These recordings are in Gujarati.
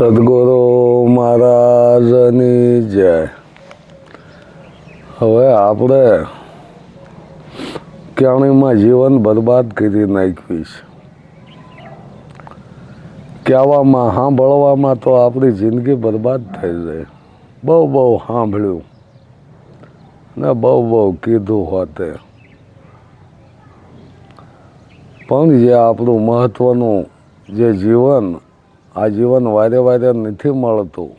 સદગુરુ મહારાજની જય. હવે આપણે ક્યાણીમાં જીવન બરબાદ કરી નાખ્યું છે. કહેવામાં, સાંભળવામાં તો આપણી જિંદગી બરબાદ થઈ જાય. બહુ બહુ સાંભળ્યું ને બહુ બહુ કીધું હોતે. પણ જે આપણું મહત્વનું જે જીવન આ જીવન વારે વારે નથી મળતું.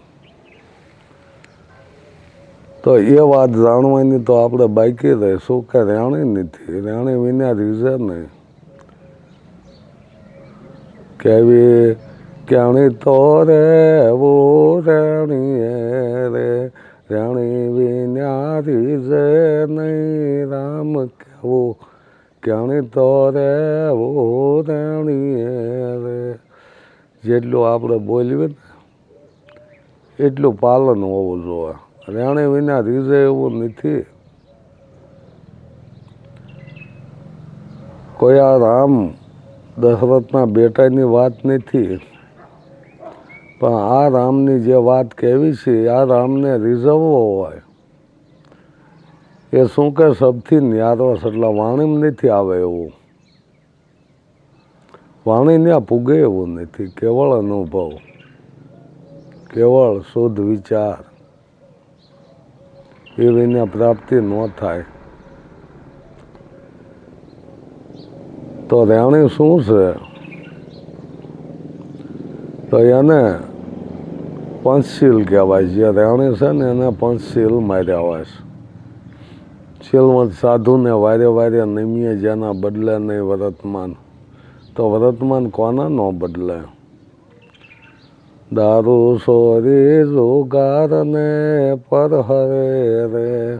તો એ વાત જાણવાની તો આપણે બાકી રહીશું કે રેણી નથી. રેણી વિના રીઝે નહીં. કેવી ક્યાણી તો રેવું રેણીએ રે. રેણી વિના રીઝે નહીં. રામ કેવું ક્યાણી તો રેવું રેણીએ રે. જેટલું આપણે બોલીએ ને, એટલું પાલન હોવું જોઈએ. રેણે વિના રીઝે એવું નથી. કોઈ આ રામ દશરથના બેટાની વાત નથી. પણ આ રામની જે વાત કહેવી છે આ રામને રીઝવવો હોય. એ શું કે સબથી ન્યારો છે એટલે વાણીમ નથી આવે એવું. વાણી ત્યાં પૂગે એવું નથી, કેવળ અનુભવ, કેવળ શુદ્ધ વિચાર. એ પ્રાપ્તિ ન થાય. તો રેણી શું છે? તો એને પંચશીલ કહેવાય. જે રેણી છે ને એને પંચશીલ માર્યા હોય છે. શીલવંત સાધુને વારે વારે નિમીએ જેના બદલે નહીં વર્તમાન. તો વર્તમાન કોના ન બદલે? દારૂ સોરી જુગાર ને પર હરે રે.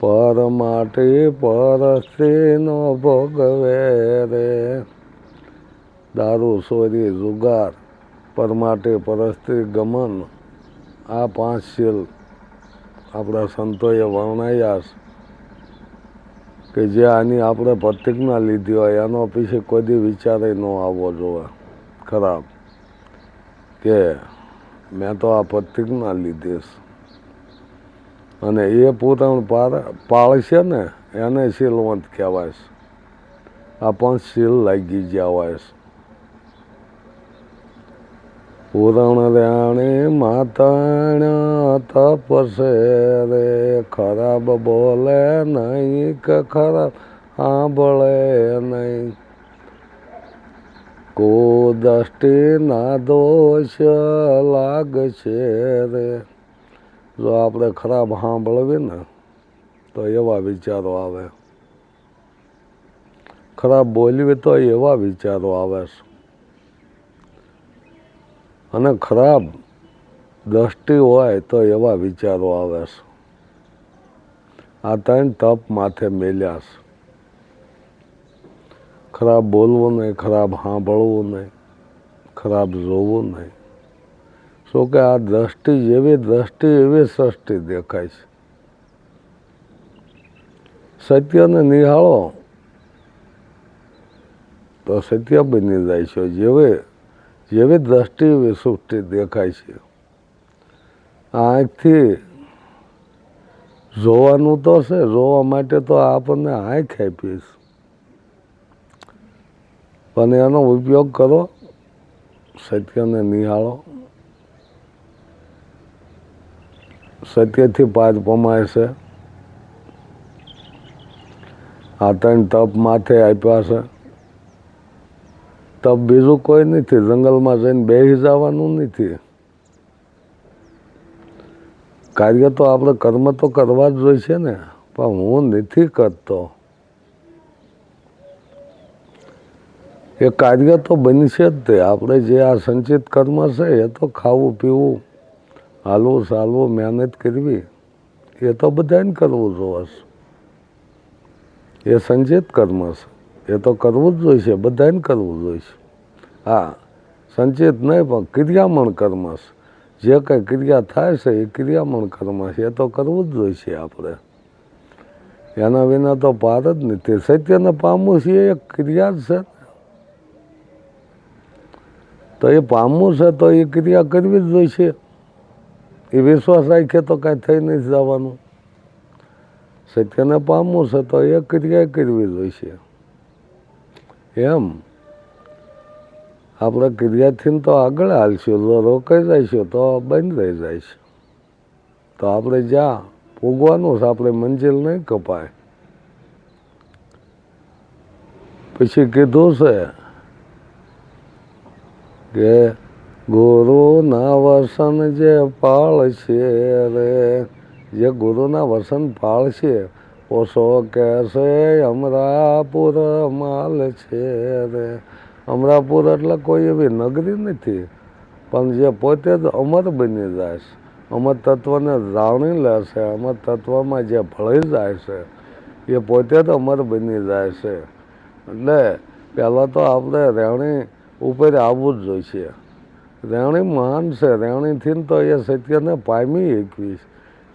પર માટી પરસ્ત્રી નો ભોગવે રે. દારૂ સોરી જુગાર પરમાટે પરસ્ત્રી ગમન, આ પાંચ શીલ આપણા સંતોએ વર્ણાયા છે. કે જે આની આપણે પ્રતિજ્ઞા લીધી હોય, એનો પછી કોઈ વિચારે ન આવવો જોઈએ ખરાબ. કે મેં તો આ પ્રતિજ્ઞા લીધીશ અને એ પૂરણ પાળશે ને, એને શીલવંત કહેવાય આ પણ શીલ લાગી જવાય છે. પૂરણ રાણી માતાણા તપસે રે ખરાબ બોલે નહીં કે ખરાબ, સાંભળે નહીં. કુદષ્ટિ ના દોષ લાગશે રે જો આપણે ખરાબ સાંભળવી ને, તો એવા વિચારો આવે. ખરાબ બોલવી તો એવા વિચારો આવે છે. અને ખરાબ દ્રષ્ટિ હોય તો એવા વિચારો આવે છે. આ ત્રણ તપ માથે મેલ્યા છે. ખરાબ બોલવું નહીં, ખરાબ સાંભળવું નહીં, ખરાબ જોવું નહીં. શું કે આ દ્રષ્ટિ જેવી દ્રષ્ટિ એવી સૃષ્ટિ દેખાય છે? સત્યને નિહાળો. તો સત્ય બની જાય છે. જેવી જેવી દ્રષ્ટિ એવી દેખાય છે. આંખથી જોવાનું તો છે, જોવા માટે તો આપણને આંખ આપીશ પણ એનો ઉપયોગ કરો, સત્યને નિહાળો. સત્યથી પાર પમાય છે. આ ત્રણ તપ માથે આપ્યા છે. તપ બીજું કોઈ નથી. જંગલમાં જઈને બેસી જવાનું નથી. કાર્ય તો આપણે કર્મ તો કરવા જ જોઈશે ને. પણ હું નથી કરતો. એ કાર્ય તો બનશે જ તે. આપણે જે આ સંચિત કર્મ છે એ તો ખાવું, પીવું, હાલવું ચાલવું મહેનત કરવી, એ તો બધાને કરવું જોશે એ સંચિત કર્મ છે. એ તો કરવું જ જોઈશે બધાને કરવું જોઈશે. હા, સંચિત નહીં, પણ ક્રિયામણ કર્મ છે જે કંઈ ક્રિયા થાય છે, એ ક્રિયામણ કર્મ છે એ તો કરવું જ જોઈશે આપણે. એના વિના તો પાર જ નહીં. તે સત્યને પામવું છે, એ ક્રિયા જ છે તો એ પામવું છે, તો એ ક્રિયા કરવી જ જોઈશે. એ વિશ્વાસ રાખીએ તો કાંઈ થઈ નથી જવાનું. સત્યને પામવું છે, તો એ ક્રિયા કરવી જોઈશે. એમ? આપણે ક્રિયાથી તો આગળ હાલશું તો રોકાઈ જઈશું તો બંધ રહી છે તો આપણે જ્યાં પૂગવાનું છે, આપણે મંજિલ નહીં કપાય. પછી કીધું છે કે ગુરુના વસન જે પાળશે રે, જે ગુરુના વસન પાળશે ઓછો કહેશે, અમરાપુર માલ છે રે. અમરાપુર એટલે કોઈ એવી નગરી નથી, પણ જે પોતે જ અમર બની જાય છે. અમર તત્વને જાણી લેશે અમર તત્વમાં જે ભળી જાય છે, એ પોતે જ અમર બની જાય છે. એટલે પહેલાં તો આપણે રહેણી ઉપર આવવું જ જોઈશે રહેણી મહાન છે રહેણીથી તો એ સત્યને પામી એકવી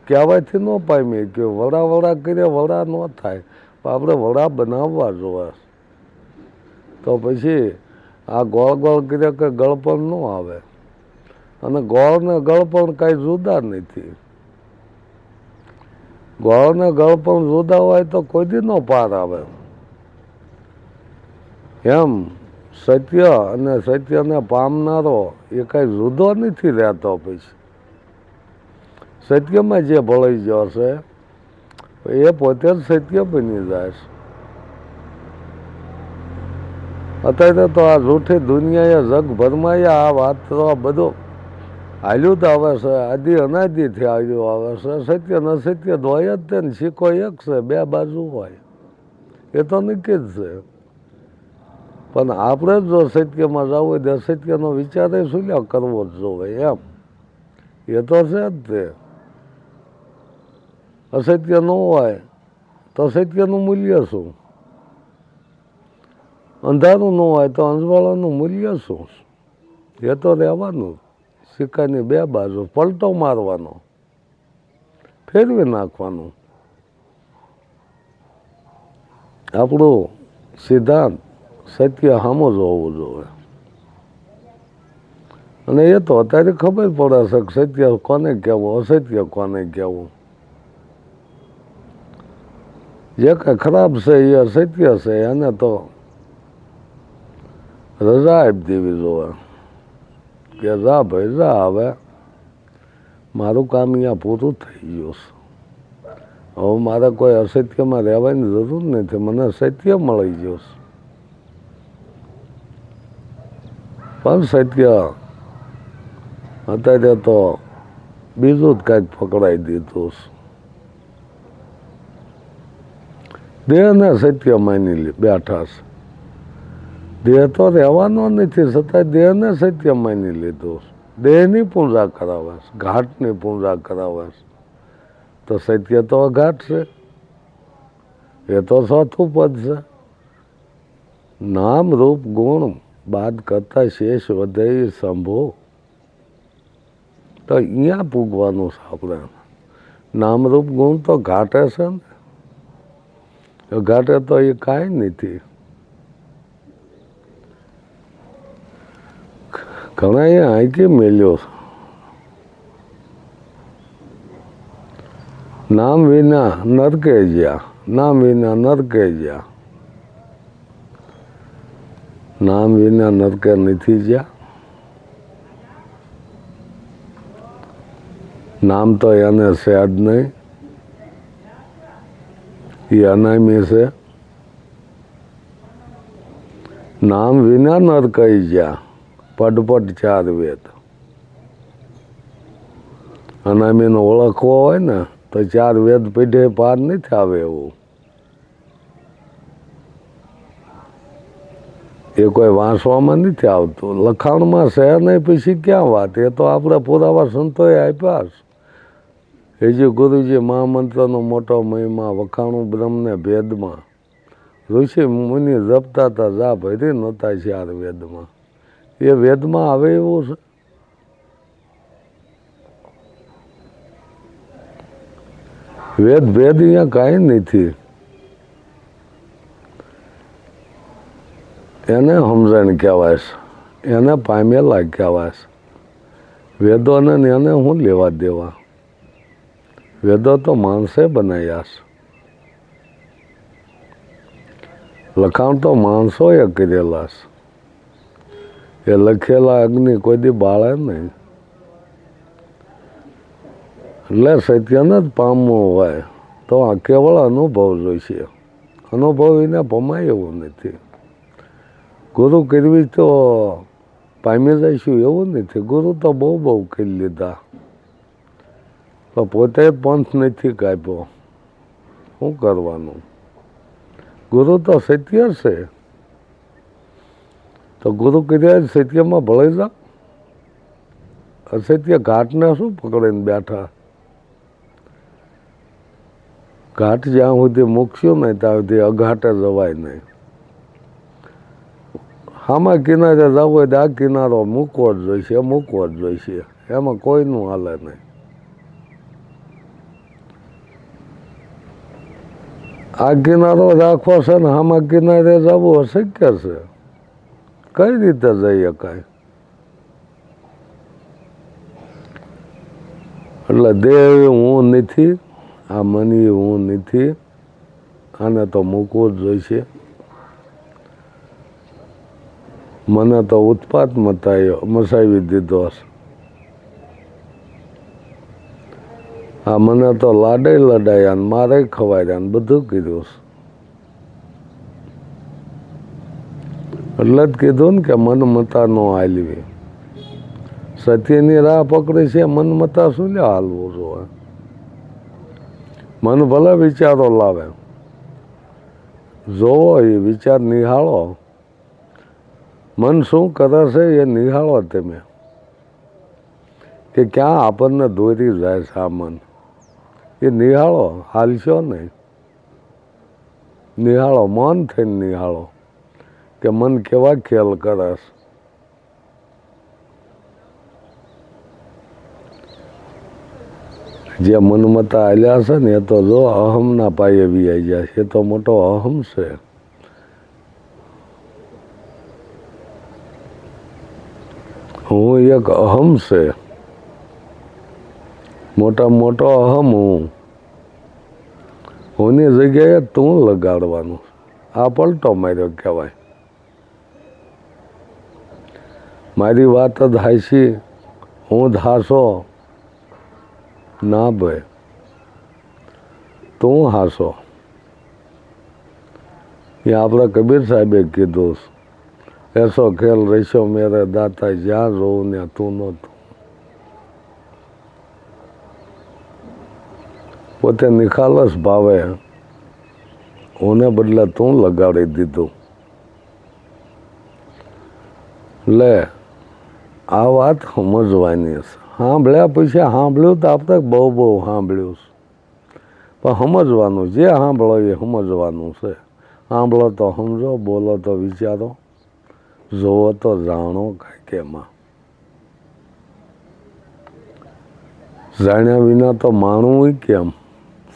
કહેવાયથી ન પામી કે વડા વડા કરીએ વડા ન થાય. પણ આપણે વડા બનાવવા જોવે. તો પછી આ ગોળ ગોળ કરીએ કે ગળપણ ન આવે. અને ગોળને ગળપણ કાંઈ જુદા નથી. ગોળને ગળપણ જુદા હોય તો કોઈ દી નો પાર આવે. એમ સત્ય અને સત્યને પામનારો એ કાંઈ જુદો નથી રહેતો પછી. સત્યમાં જે ભળાઈ છે, એ પોતે જ સત્ય બની જશે અત્યારે તો આ જૂઠી દુનિયાએ જગભરમાં આ વાત તો બધું હાલ્યું તો આવે છે, આદિ અનાદિથી આવ્યું આવે છે. સત્ય ન સત્ય ધોય જ તેને શીખો એક છે, બે બાજુ હોય. એ તો નક્કી જ છે. પણ આપણે જ સત્યમાં જવું હોય તો સત્યનો વિચાર એ શું કરવો જ જોવે એમ. એ તો છે જ તે. અસત્ય ન હોય તો અસત્યનું મૂલ્ય શું અંધારું ન હોય તો અંજવાળાનું મૂલ્ય શું એ તો રહેવાનું સિક્કાની બે બાજુ પલટો મારવાનો ફેરવી નાખવાનું આપણો સિદ્ધાંત સત્ય સામો જ હોવું જોઈએ અને એ તો અત્યારે ખબર પડે છે કે સત્ય કોને કહેવું અસત્ય કોને કહેવું જે કાંઈ ખરાબ છે, એ અસત્ય છે, એને તો રજા આપી દેવી જોવે. કે જા ભાઈ, જા હવે. મારું કામ અહીંયા પૂરું થઈ ગયું છે. હવે મારે કોઈ અસત્યમાં રહેવાની જરૂર નથી. મને સત્ય મળી ગયું છે. પણ સત્ય અત્યારે તો બીજું જ કાંઈક પકડાઈ દીધું દેહને સત્ય માની લે, બેઠા છે. દેહ તો રહેવાનો નથી છતાં દેહને સત્ય માની લીધો દેહની પૂજા કરાવે ઘાટની પૂજા કરાવે તો સત્ય તો અઘાટ છે. એ તો ચોથું પદ છે. નામ, રૂપ, ગુણ, બાદ કરતા શેષ વધે સંભો. તો અહીંયા પૂગવાનું છે આપણે. નામરૂપ ગુણ તો ઘાટે છે ને. ઘાટે તો એ કાંઈ નથી. ઘણા એ આંકી મેલ્યો. નામ વિના નરકે જ્યા નામ વિના નરકે જ્યાં નામ વિના નરકે નથી જ્યાં. નામ તો એને છે નહીં. એ અનામી છે નામ વિના નર કહી જ્યાં પડપટ ચાર વેદ અનામીનો ઓળખવો હોય ને તો ચાર વેદ પેઢે પાર નથી આવે એવું એ કોઈ વાંચવામાં નથી આવતું લખાણમાં છે નહીં પછી ક્યાં વાત એ તો આપણે પુરાવા સંતોએ આપ્યા છે હજી ગુરુજી મહામંત્રનો મોટો મહિમા, વખાણું બ્રહ્મને ભેદમાં. ઋષિ મુનિ જપતા હતા જા ભરી નહોતા ચાર વેદમાં. એ વેદમાં આવે એવું છે? વેદ ભેદ અહીંયા કાંઈ નથી. એને સમજણ કહેવાય એને પામેલા કહેવાય છે. વેદોને એને હું લેવા દેવા? વેદો તો માણસે બનાવ્યા છે. લખાણ તો માણસોએ કરેલા છે. એ લખેલા અગ્નિ કોઈ દી બાળે નહીં. એટલે સત્યને જ પામવું હોય તો આ કેવળ અનુભવ જોઈશે. અનુભવ એને પમાય એવું નથી. ગુરુ કરવી તો પામી જઈશું એવું નથી. ગુરુ તો બહુ બહુ કરી લીધા. તો પોતે પંથ નથી કાપ્યો. શું કરવાનું? ગુરુ તો સત્ય છે. તો ગુરુ કર્યા સત્યમાં ભળે જા. અસત્ય ઘાટને શું પકડીને બેઠા? ઘાટ જ્યાં સુધી મૂકશો નહીં ત્યાં સુધી અઘાટે જવાય નહીં. આમાં કિનારે જવું હોય તો આ કિનારો મૂકવો જ જોઈશે, મૂકવો જ જોઈશે. એમાં કોઈનું હાલે નહીં. આ કિનારો રાખવો છે ને આમાં કિનારે જવું અશક્ય છે? કઈ રીતે જઈ શકાય? એટલે દેહ હું નથી, આ મની હું નથી, આને તો મૂકવું જ જોઈશે. મને તો ઉત્પાત મતાયો, મસાવી દીધો છે આ મને તો લાડે લડાયા ને મારે ખવાયા ને બધું કીધું એટલે જ કીધું ને કે મન મતા નો હાલવી. સત્યની રાહ પકડી છે મન મતા શું લે હાલવું જોવે મન ભલે વિચારો લાવે. જોવો એ વિચાર નિહાળો. મન શું કરે છે એ નિહાળો તમે. કે ક્યાં આપણને દોરી જાય છે આ મન. એ નિહાળો, હાલશો નહીં. નિહાળો, મન થઈને નિહાળો કે મન કેવા ખેલ કરે જે મનમતા આલ્યા છે ને એ તો જો અહમના પાયે વી જાય એ તો મોટો અહમ છે. હું એક અહમ છે. મોટા મોટો અહમ હું. હુંની જગ્યાએ તું લગાડવાનું. આ પલટો માર્યો કહેવાય. મારી વાત જ હાસી હું ધાસો ના ભાઈ. તું હાસો. એ આપણા કબીર સાહેબે કીધું એસો ખેલ રહેશો મેરે દાતા જ્યાં જોઉં ને તું નહોતું. પોતે નિખાલસ ભાવે ઓને બદલે તું લગાડી દીધું. લે, આ વાત સમજવાની છે. સાંભળ્યા પછી સાંભળ્યું તો આપણે બહુ બહુ સાંભળ્યું છે. પણ સમજવાનું, જે સાંભળો એ સમજવાનું છે. સાંભળો તો સમજો, બોલો તો વિચારો, જોવો તો જાણો કાંઈક એમાં જાણ્યા વિના તો માણવું કેમ?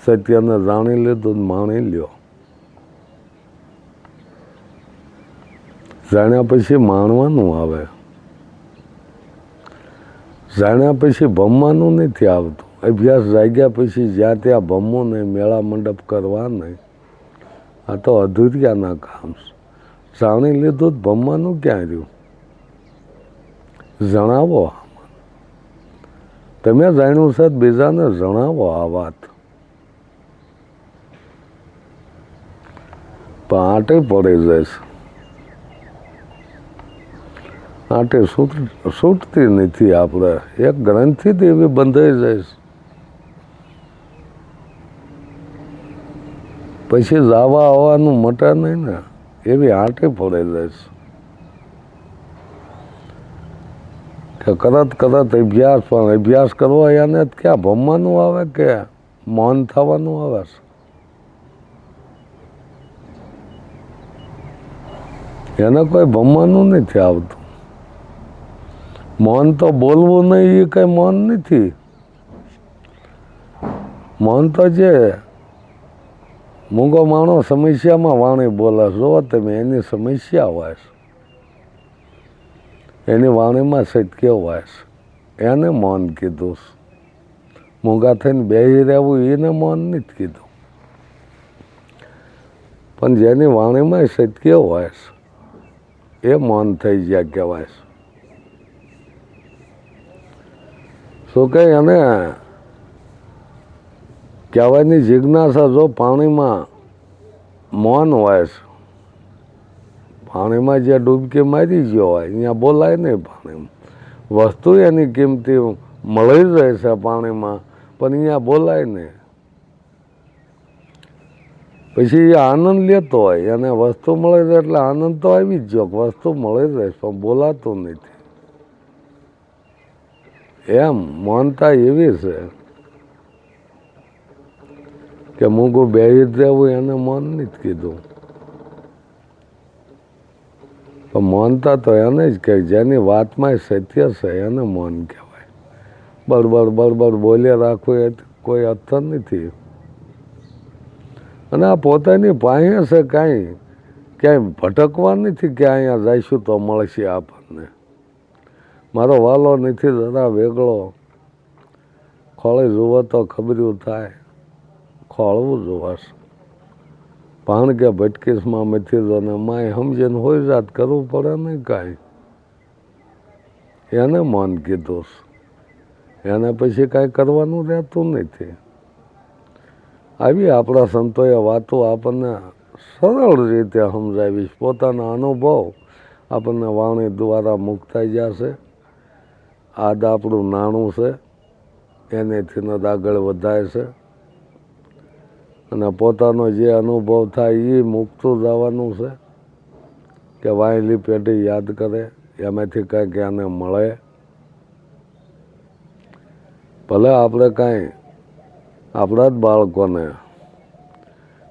સત્યને જાણી લીધું માણી લ્યો. જાણ્યા પછી માણવાનું આવે. જાણ્યા પછી ભમવાનું નથી આવતું. અભ્યાસ જાગ્યા પછી જ્યાં ત્યાં ભમવું નહીં, મેળા મંડપ કરવા નહીં. આ તો અધૂરિયાના કામ જાણી લીધું ભમવાનું ક્યાં રહ્યું? જણાવો તમે જાણ્યું છે બીજાને જણાવો આ વાત. પણ પડે જાય જશે આટે સૂટ, સૂટતી નથી આપણે. એક ગ્રંથિ એવી બંધાઈ જાય પછી જવા આવવાનું મટા નહીં ને, એવી આંટે પડે જાય કે કરત કરત અભ્યાસ, પણ અભ્યાસ કરવો એને ક્યાં ભમવાનું આવે કે મૌન થવાનું આવે? એને કોઈ ભમવાનું નથી આવતું. મૌન તો બોલવું નહીં, એ કઈ મન નથી. મન તો જે મૂંગો માણો સમસ્યામાં વાણી બોલે જો તમે, એની સમસ્યા હોય એની વાણીમાં સત્ય હોય એને મૌન કીધું. મૂંગા થઈને બેહી રહેવું, એને મન નથી કીધું. પણ જેની વાણીમાં સત્ય હોય એ મૌન થઈ ગયા કહેવાય. શું કે એને? કહેવાની જિજ્ઞાસા જો પાણીમાં મૌન હોય પાણીમાં જ્યાં ડૂબકી મારી ગયો હોય, અહીંયા બોલાય નહીં પાણીમાં. વસ્તુ એની કિંમતી મળી જ રહે છે પાણીમાં, પણ અહીંયા બોલાય નહીં. પછી આનંદ લેતો હોય, એને વસ્તુ મળે છે એટલે આનંદ તો આવી જ જો વસ્તુ મળે જ છે, પણ બોલાતું નથી. એમ માનતા એવી છે કે મૂગું બે જ રહેવું એને મન નથી કીધું. તો માનતા તો એને જ કે જેની વાતમાં સત્ય છે એને મન કહેવાય. બળબડ બળબડ બોલ્યા રાખવું એ કોઈ અર્થ નથી. અને આ પોતાની પાસે છે કાંઈ. ક્યાંય ભટકવા નથી કે અહીંયા જઈશું તો મળશે આપણને. મારો વાલો નથી જરા વેગળો. ખોળે જુઓ તો ખબર્યું થાય. ખોળવું જોવાશ પાણ કે ભટકીસમાં મથી જોને માય સમજીને હોય જાત કરવું પડે ને કાંઈ. એને મન કીધું. એને પછી કાંઈ કરવાનું રહેતું નથી. આવી આપણા સંતોએ વાતો આપણને સરળ રીતે સમજાવીશ પોતાના અનુભવ આપણને વાણી દ્વારા મુક્ત જશે આદ આપણું નાણું છે. એનેથી નદ આગળ વધાય છે. અને પોતાનો જે અનુભવ થાય એ મૂકતું જવાનું છે કે વાયલી પેઢી યાદ કરે, એમાંથી કંઈક એને મળે. ભલે આપણે કાંઈ આપણા જ બાળકોને.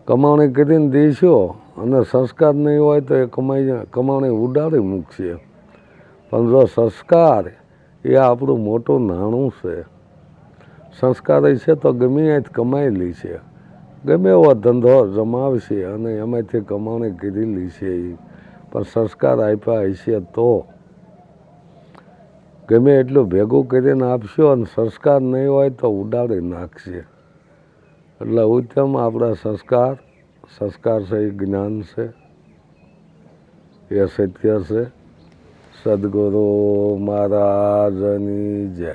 કમાણી કરીને દેશો અને સંસ્કાર નહીં હોય તો એ કમાઈ કમાણી ઉડાડી મૂકશે. પણ જો સંસ્કાર એ આપણું મોટું નાણું છે. સંસ્કાર છે તો ગમે ત્યાંથી કમાયેલી છે. ગમે એવો ધંધો જમાવશે અને એમાંથી કમાણી કરેલી છે એ. પણ સંસ્કાર આપ્યા હશે તો. ગમે એટલું ભેગું કરીને આપશો અને સંસ્કાર નહીં હોય તો ઉડાડી નાખશે. એટલે ઉત્તમ આપણા સંસ્કાર સંસ્કાર છે, એ જ્ઞાન છે, એ સત્ય છે. સદગુરુ મહારાજની જય.